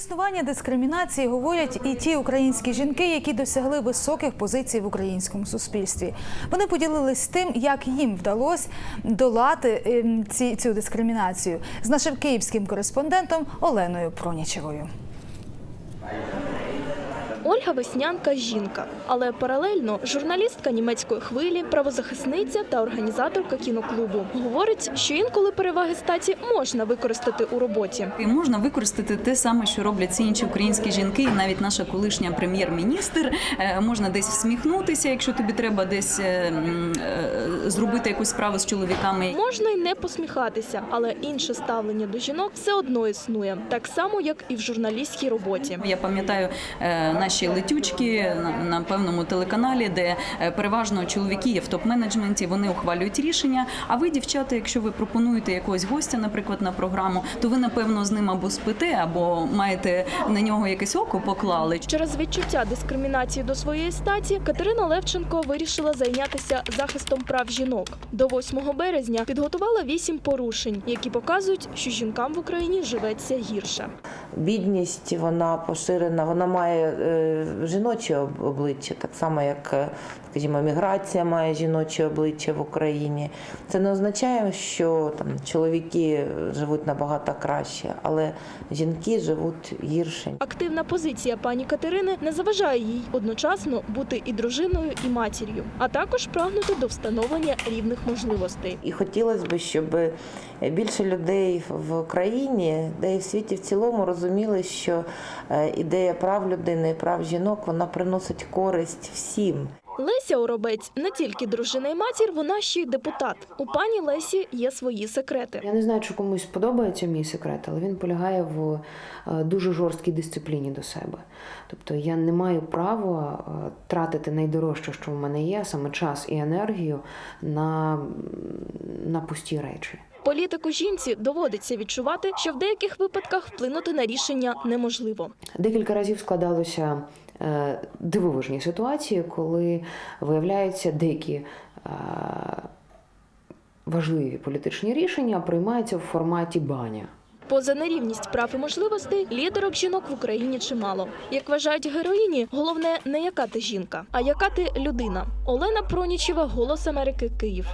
існування дискримінації говорять і ті українські жінки, які досягли високих позицій в українському суспільстві. Вони поділились тим, як їм вдалося долати ем, ці, цю дискримінацію з нашим київським кореспондентом Оленою Пронічевою. Ольга Веснянка жінка, але паралельно журналістка німецької хвилі, правозахисниця та організаторка кіноклубу. Говорить, що інколи переваги статі можна використати у роботі. І можна використати те саме, що роблять ці інші українські жінки, і навіть наша колишня прем'єр-міністр. Е, Можна десь всміхнутися, якщо тобі треба десь е, е, зробити якусь справу з чоловіками. Можна й не посміхатися, але інше ставлення до жінок все одно існує, так само як і в журналістській роботі. Я пам'ятаю е, наші летючки на, певному телеканалі, де е, переважно чоловіки є в топ-менеджменті, вони ухвалюють рішення. А ви, дівчата, якщо ви пропонуєте якогось гостя, наприклад, на програму, то ви напевно з ним або спите, або маєте на нього якесь око поклали. Через відчуття дискримінації до своєї статі Катерина Левченко вирішила зайнятися захистом прав жінок. До 8 березня підготувала вісім порушень, які показують, що жінкам в Україні живеться гірше. бідність вона поширена, вона має е, жіноче обличчя, так само як, е, скажімо, міграція має жіноче обличчя в Україні. Це не означає, що там чоловіки живуть набагато краще, але жінки живуть гірше. Активна позиція пані Катерини не заважає їй одночасно бути і дружиною, і матір'ю, а також прагнути до встановлення рівних можливостей. І хотілося б, щоб більше людей в країні, де і в світі в цілому розуміли, що е, ідея прав людини і прав жінок вона приносить користь всім. Леся Оробець не тільки дружина і матір, вона ще й депутат. У пані Лесі є свої секрети. Я не знаю, чи комусь подобається мій секрет, але він полягає в е, дуже жорсткій дисципліні до себе. Тобто я не маю права е, тратити найдорожче, що в мене є, саме час і енергію на, на пусті речі. Політику жінці доводиться відчувати, що в деяких випадках вплинути на рішення неможливо. Декілька разів складалося е, дивовижні ситуації, коли виявляється деякі е, важливі політичні рішення приймаються в форматі баня. Поза нерівність прав і можливостей лідерок жінок в Україні чимало. Як вважають героїні, головне не яка ти жінка, а яка ти людина. Олена Пронічева, Голос Америки, Київ.